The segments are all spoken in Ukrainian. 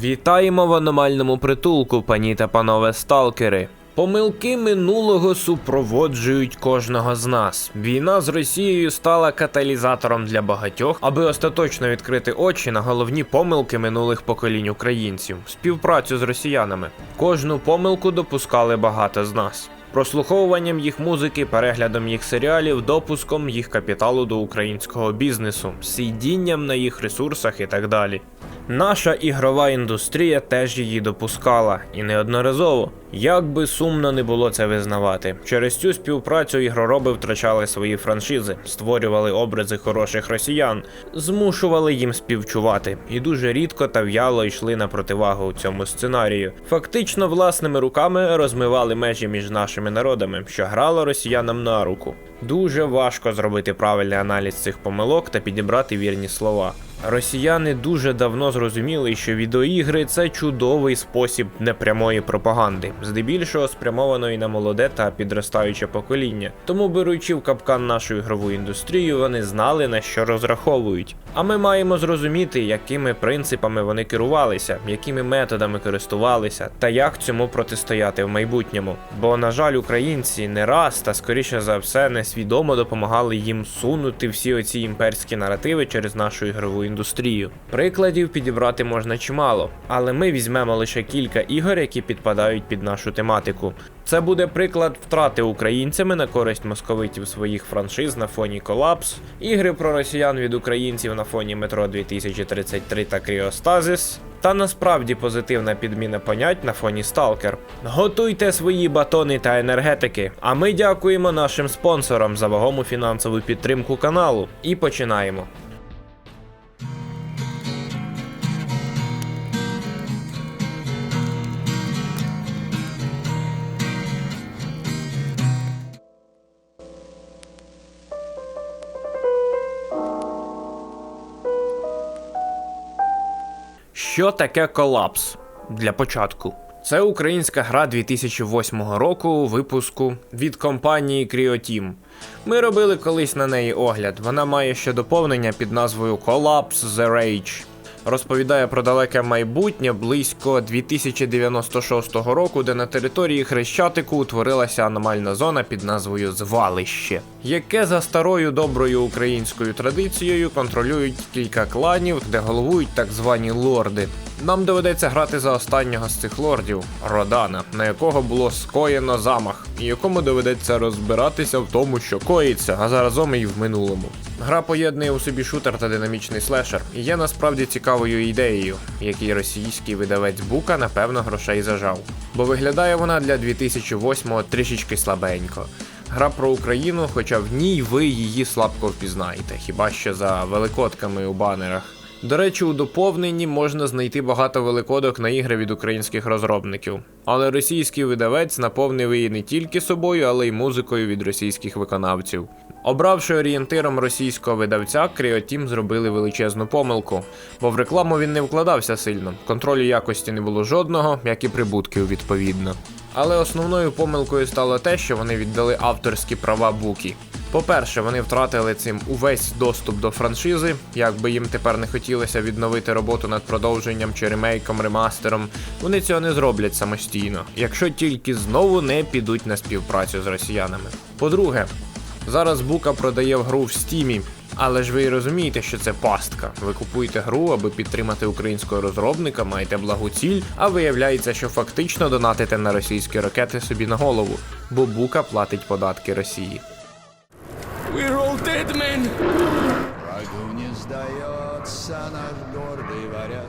Вітаємо в аномальному притулку, пані та панове сталкери. Помилки минулого супроводжують кожного з нас. Війна з Росією стала каталізатором для багатьох, аби остаточно відкрити очі на головні помилки минулих поколінь українців, співпрацю з росіянами. Кожну помилку допускали багато з нас. Прослуховуванням їх музики, переглядом їх серіалів, допуском їх капіталу до українського бізнесу, сидінням на їх ресурсах і так далі. Наша ігрова індустрія теж її допускала і неодноразово. Як би сумно не було це визнавати, через цю співпрацю ігророби втрачали свої франшизи, створювали образи хороших росіян, змушували їм співчувати і дуже рідко та в'яло йшли на противагу цьому сценарію. Фактично власними руками розмивали межі між нашими народами, що грало росіянам на руку. Дуже важко зробити правильний аналіз цих помилок та підібрати вірні слова. Росіяни дуже давно зрозуміли, що відеоігри це чудовий спосіб непрямої пропаганди, здебільшого спрямованої на молоде та підростаюче покоління. Тому, беручи в капкан нашу ігрову індустрію, вони знали на що розраховують. А ми маємо зрозуміти, якими принципами вони керувалися, якими методами користувалися, та як цьому протистояти в майбутньому. Бо, на жаль, українці не раз та скоріше за все несвідомо допомагали їм сунути всі оці імперські наративи через нашу ігрову індустрію. Прикладів підібрати можна чимало, але ми візьмемо лише кілька ігор, які підпадають під нашу тематику. Це буде приклад втрати українцями на користь московитів своїх франшиз на фоні колапс, ігри про росіян від українців на фоні метро 2033 та Кріостазис. Та насправді позитивна підміна понять на фоні Сталкер. Готуйте свої батони та енергетики. А ми дякуємо нашим спонсорам за вагому фінансову підтримку каналу. І починаємо. Що таке колапс? Для початку. Це українська гра 2008 року випуску від компанії CryoTeam. Ми робили колись на неї огляд. Вона має ще доповнення під назвою Collapse The Rage. Розповідає про далеке майбутнє близько 2096 року, де на території Хрещатику утворилася аномальна зона під назвою Звалище, яке за старою доброю українською традицією контролюють кілька кланів, де головують так звані лорди. Нам доведеться грати за останнього з цих лордів Родана, на якого було скоєно замах, і якому доведеться розбиратися в тому, що коїться, а заразом і в минулому. Гра поєднує у собі шутер та динамічний слешер, і є насправді цікавою ідеєю, який російський видавець Бука напевно грошей зажав. Бо виглядає вона для 2008-го трішечки слабенько. Гра про Україну, хоча в ній ви її слабко впізнаєте, хіба що за великодками у банерах. До речі, у доповненні можна знайти багато великодок на ігри від українських розробників. Але російський видавець наповнив її не тільки собою, але й музикою від російських виконавців. Обравши орієнтиром російського видавця, Creoteam зробили величезну помилку, бо в рекламу він не вкладався сильно, контролю якості не було жодного, як і прибутків відповідно. Але основною помилкою стало те, що вони віддали авторські права Букі. По-перше, вони втратили цим увесь доступ до франшизи, як би їм тепер не хотілося відновити роботу над продовженням чи ремейком, ремастером. Вони цього не зроблять самостійно, якщо тільки знову не підуть на співпрацю з росіянами. По-друге, зараз Бука продає в гру в стімі. Але ж ви і розумієте, що це пастка. Ви купуєте гру, аби підтримати українського розробника, маєте благу ціль, а виявляється, що фактично донатите на російські ракети собі на голову, бо Бука платить податки Росії. We're all dead men! Врагу не сдается наш гордый варяг.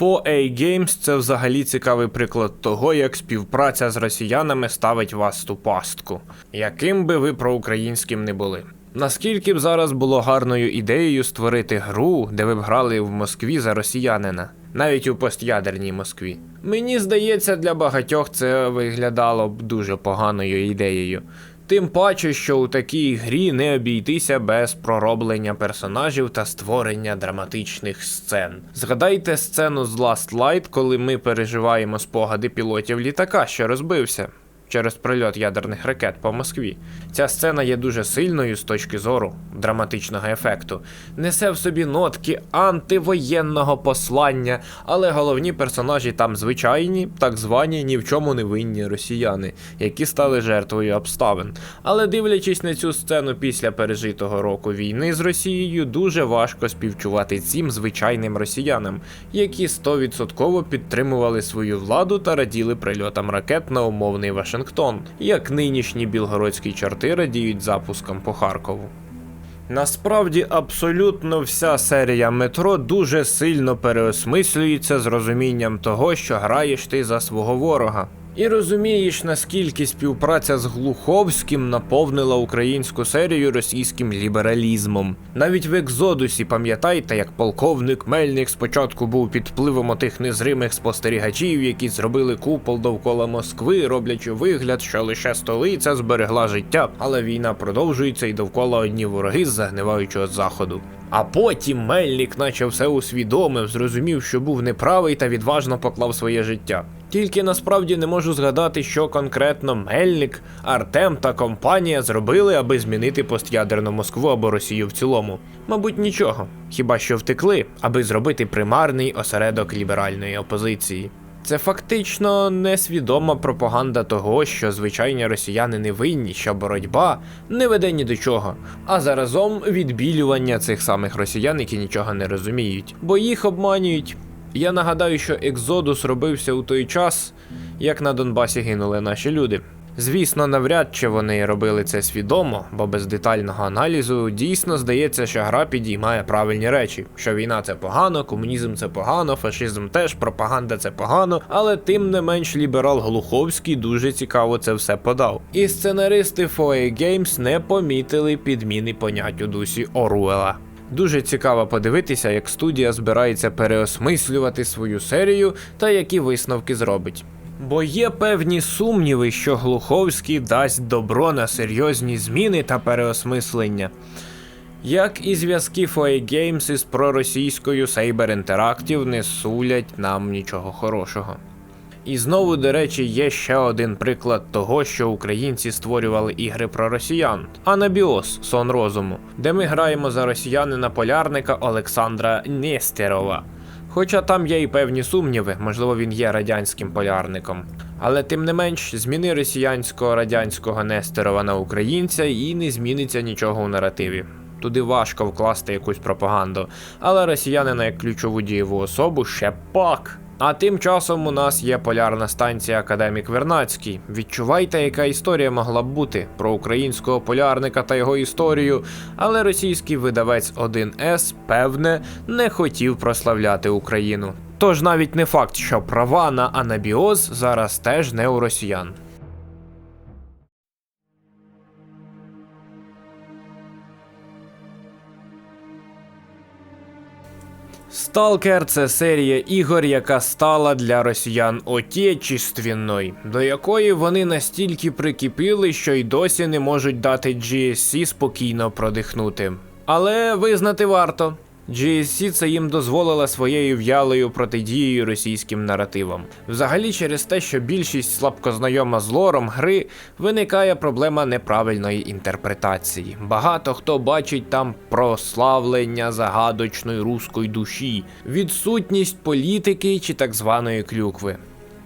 4A Games це взагалі цікавий приклад того, як співпраця з росіянами ставить вас ту пастку, яким би ви проукраїнським не були. Наскільки б зараз було гарною ідеєю створити гру, де ви б грали в Москві за росіянина, навіть у постядерній Москві. Мені здається, для багатьох це виглядало б дуже поганою ідеєю. Тим паче, що у такій грі не обійтися без пророблення персонажів та створення драматичних сцен. Згадайте сцену з Last Light, коли ми переживаємо спогади пілотів літака, що розбився. Через прильот ядерних ракет по Москві. Ця сцена є дуже сильною з точки зору драматичного ефекту. Несе в собі нотки антивоєнного послання, але головні персонажі там звичайні, так звані ні в чому не винні росіяни, які стали жертвою обставин. Але дивлячись на цю сцену після пережитого року війни з Росією, дуже важко співчувати цим звичайним росіянам, які 100% підтримували свою владу та раділи прильотам ракет на умовний Вашингтон, як нинішні білгородські чорти радіють запускам по Харкову. Насправді, абсолютно вся серія метро дуже сильно переосмислюється з розумінням того, що граєш ти за свого ворога. І розумієш, наскільки співпраця з Глуховським наповнила українську серію російським лібералізмом. Навіть в Екзодусі пам'ятайте, як полковник Мельник спочатку був під впливом отих незримих спостерігачів, які зробили купол довкола Москви, роблячи вигляд, що лише столиця зберегла життя, але війна продовжується і довкола одні вороги з загниваючого заходу. А потім Мельник, наче все усвідомив, зрозумів, що був неправий та відважно поклав своє життя. Тільки насправді не можу згадати, що конкретно Мельник, Артем та компанія зробили, аби змінити постядерну Москву або Росію в цілому. Мабуть, нічого, хіба що втекли, аби зробити примарний осередок ліберальної опозиції. Це фактично несвідома пропаганда того, що звичайні росіяни не винні, що боротьба не веде ні до чого, а заразом відбілювання цих самих росіян, які нічого не розуміють, бо їх обманюють. Я нагадаю, що Екзодус робився у той час, як на Донбасі гинули наші люди. Звісно, навряд чи вони робили це свідомо, бо без детального аналізу дійсно здається, що гра підіймає правильні речі: що війна це погано, комунізм це погано, фашизм теж, пропаганда це погано, але тим не менш ліберал Глуховський дуже цікаво це все подав. І сценаристи 4A Games не помітили підміни понять у дусі Оруела. Дуже цікаво подивитися, як студія збирається переосмислювати свою серію та які висновки зробить. Бо є певні сумніви, що Глуховський дасть добро на серйозні зміни та переосмислення. Як і зв'язки 4A Games із проросійською Saber Interactive не сулять нам нічого хорошого. І знову, до речі, є ще один приклад того, що українці створювали ігри про росіян. Анабіос Сон розуму, де ми граємо за росіянина полярника Олександра Нестерова. Хоча там є і певні сумніви, можливо, він є радянським полярником. Але тим не менш, зміни росіянського радянського Нестерова на українця і не зміниться нічого у наративі. Туди важко вкласти якусь пропаганду, але росіянина як ключову дієву особу ще пак. А тим часом у нас є полярна станція Академік Вернацький. Відчувайте, яка історія могла б бути про українського полярника та його історію, але російський видавець 1С, певне, не хотів прославляти Україну. Тож навіть не факт, що права на анабіоз зараз теж не у росіян. Сталкер це серія ігор, яка стала для росіян отечествінною, до якої вони настільки прикипіли, що й досі не можуть дати GSC спокійно продихнути. Але визнати варто. GSC це їм дозволила своєю в'ялою протидією російським наративам. Взагалі, через те, що більшість слабко знайома з лором гри, виникає проблема неправильної інтерпретації. Багато хто бачить там прославлення загадочної руської душі, відсутність політики чи так званої клюкви.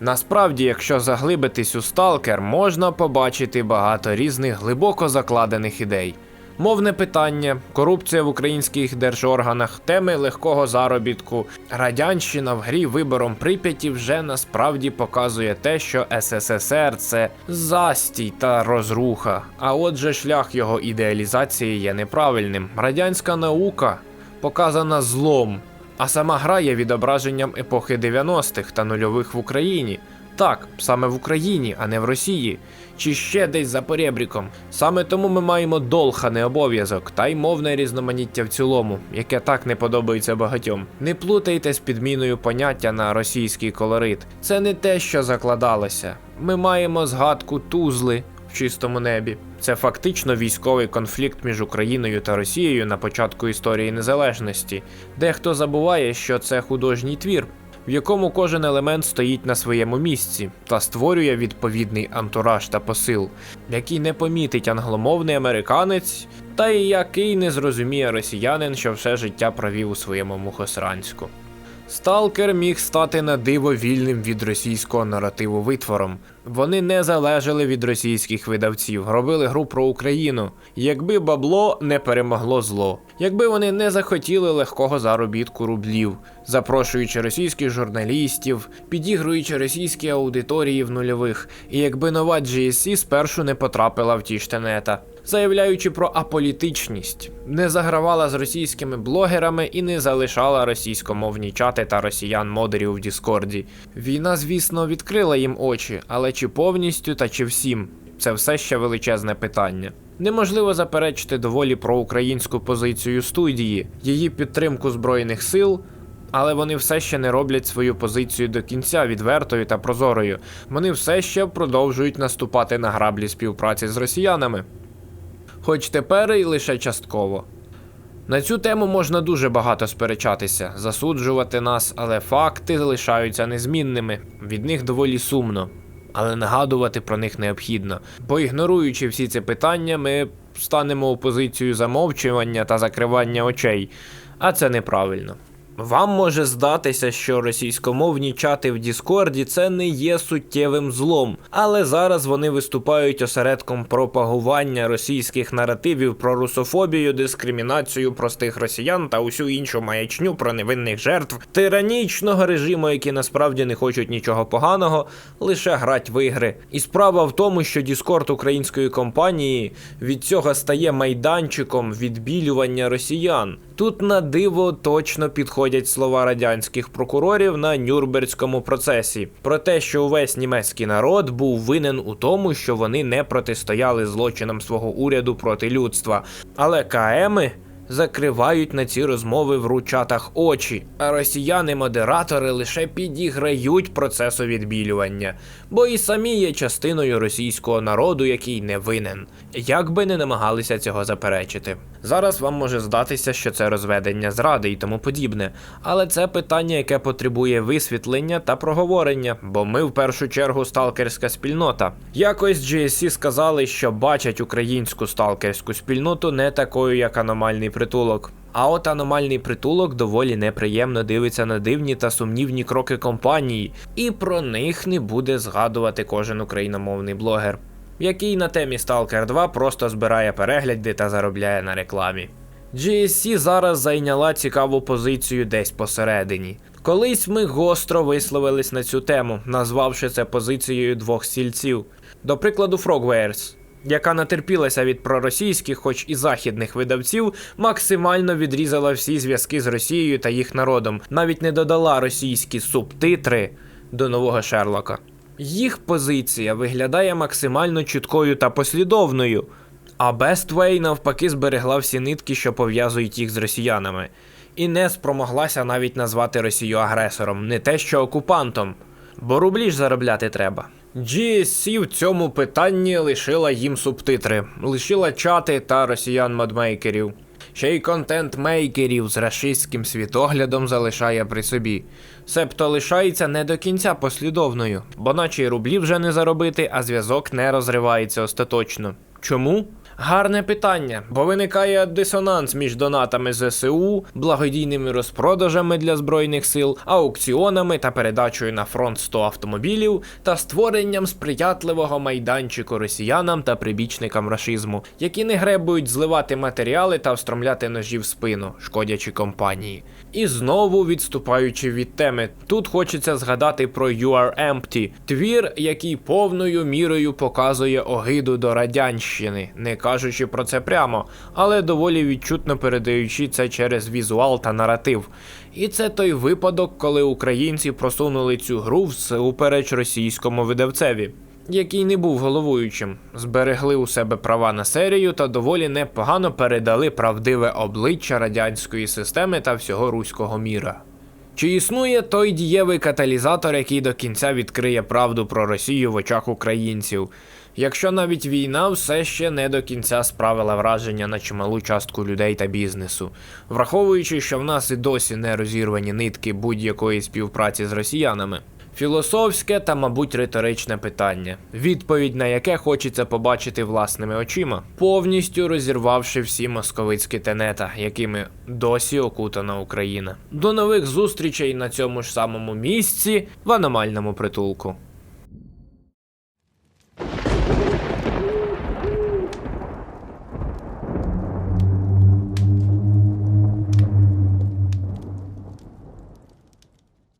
Насправді, якщо заглибитись у сталкер, можна побачити багато різних глибоко закладених ідей. Мовне питання, корупція в українських держорганах, теми легкого заробітку, радянщина в грі вибором Прип'яті вже насправді показує те, що СССР це застій та розруха. А отже, шлях його ідеалізації є неправильним. Радянська наука показана злом, а сама гра є відображенням епохи 90-х та нульових в Україні. Так, саме в Україні, а не в Росії, чи ще десь за поребріком. Саме тому ми маємо долг, не обов'язок, та й мовне різноманіття в цілому, яке так не подобається багатьом. Не плутайте з підміною поняття на російський колорит. Це не те, що закладалося. Ми маємо згадку Тузли в чистому небі. Це фактично військовий конфлікт між Україною та Росією на початку історії незалежності. Дехто забуває, що це художній твір. В якому кожен елемент стоїть на своєму місці та створює відповідний антураж та посил, який не помітить англомовний американець, та й який не зрозуміє росіянин, що все життя провів у своєму мухосранську. Сталкер міг стати на диво вільним від російського наративу витвором. Вони не залежали від російських видавців, робили гру про Україну. Якби бабло не перемогло зло, якби вони не захотіли легкого заробітку рублів, запрошуючи російських журналістів, підігруючи російські аудиторії в нульових, і якби нова GSC спершу не потрапила в ті штанета заявляючи про аполітичність, не загравала з російськими блогерами і не залишала російськомовні чати та росіян-модерів в Діскорді. Війна, звісно, відкрила їм очі, але чи повністю та чи всім? Це все ще величезне питання. Неможливо заперечити доволі проукраїнську позицію студії, її підтримку збройних сил. Але вони все ще не роблять свою позицію до кінця відвертою та прозорою. Вони все ще продовжують наступати на граблі співпраці з росіянами хоч тепер і лише частково. На цю тему можна дуже багато сперечатися, засуджувати нас, але факти залишаються незмінними, від них доволі сумно, але нагадувати про них необхідно. Бо ігноруючи всі ці питання, ми станемо у позицію замовчування та закривання очей, а це неправильно. Вам може здатися, що російськомовні чати в Діскорді це не є суттєвим злом, але зараз вони виступають осередком пропагування російських наративів про русофобію, дискримінацію простих росіян та усю іншу маячню про невинних жертв тиранічного режиму, які насправді не хочуть нічого поганого, лише грать в ігри. І справа в тому, що Діскорд української компанії від цього стає майданчиком відбілювання росіян. Тут на диво точно підходять слова радянських прокурорів на Нюрнберзькому процесі про те, що увесь німецький народ був винен у тому, що вони не протистояли злочинам свого уряду проти людства. Але КМи закривають на ці розмови в ручатах очі, а росіяни-модератори лише підіграють процесу відбілювання, бо і самі є частиною російського народу, який не винен, як би не намагалися цього заперечити. Зараз вам може здатися, що це розведення зради і тому подібне, але це питання, яке потребує висвітлення та проговорення, бо ми в першу чергу сталкерська спільнота. Якось GSC сказали, що бачать українську сталкерську спільноту не такою, як аномальний притулок. А от аномальний притулок доволі неприємно дивиться на дивні та сумнівні кроки компанії, і про них не буде згадувати кожен україномовний блогер, який на темі Stalker 2 просто збирає перегляди та заробляє на рекламі. GSC зараз зайняла цікаву позицію десь посередині. Колись ми гостро висловились на цю тему, назвавши це позицією двох стільців. До прикладу, Frogwares, яка натерпілася від проросійських, хоч і західних видавців, максимально відрізала всі зв'язки з Росією та їх народом, навіть не додала російські субтитри до нового Шерлока. Їх позиція виглядає максимально чіткою та послідовною. А Бествей навпаки зберегла всі нитки, що пов'язують їх з росіянами, і не спромоглася навіть назвати Росію агресором, не те що окупантом. Бо рублі ж заробляти треба. GSC в цьому питанні лишила їм субтитри, лишила чати та росіян-модмейкерів. Ще й контент-мейкерів з рашистським світоглядом залишає при собі. Себто лишається не до кінця послідовною, бо наче й рублі вже не заробити, а зв'язок не розривається остаточно. Чому? Гарне питання, бо виникає дисонанс між донатами ЗСУ, благодійними розпродажами для збройних сил, аукціонами та передачею на фронт 100 автомобілів та створенням сприятливого майданчику росіянам та прибічникам рашизму, які не гребують зливати матеріали та встромляти ножі в спину, шкодячи компанії. І знову відступаючи від теми, тут хочеться згадати про You Are Empty, твір, який повною мірою показує огиду до радянщини, не кажучи про це прямо, але доволі відчутно передаючи це через візуал та наратив. І це той випадок, коли українці просунули цю гру всупереч російському видавцеві. Який не був головуючим, зберегли у себе права на серію та доволі непогано передали правдиве обличчя радянської системи та всього руського міра. Чи існує той дієвий каталізатор, який до кінця відкриє правду про Росію в очах українців? Якщо навіть війна все ще не до кінця справила враження на чималу частку людей та бізнесу, враховуючи, що в нас і досі не розірвані нитки будь-якої співпраці з росіянами. Філософське та, мабуть, риторичне питання, відповідь на яке хочеться побачити власними очима, повністю розірвавши всі московицькі тенета, якими досі окутана Україна. До нових зустрічей на цьому ж самому місці в аномальному притулку.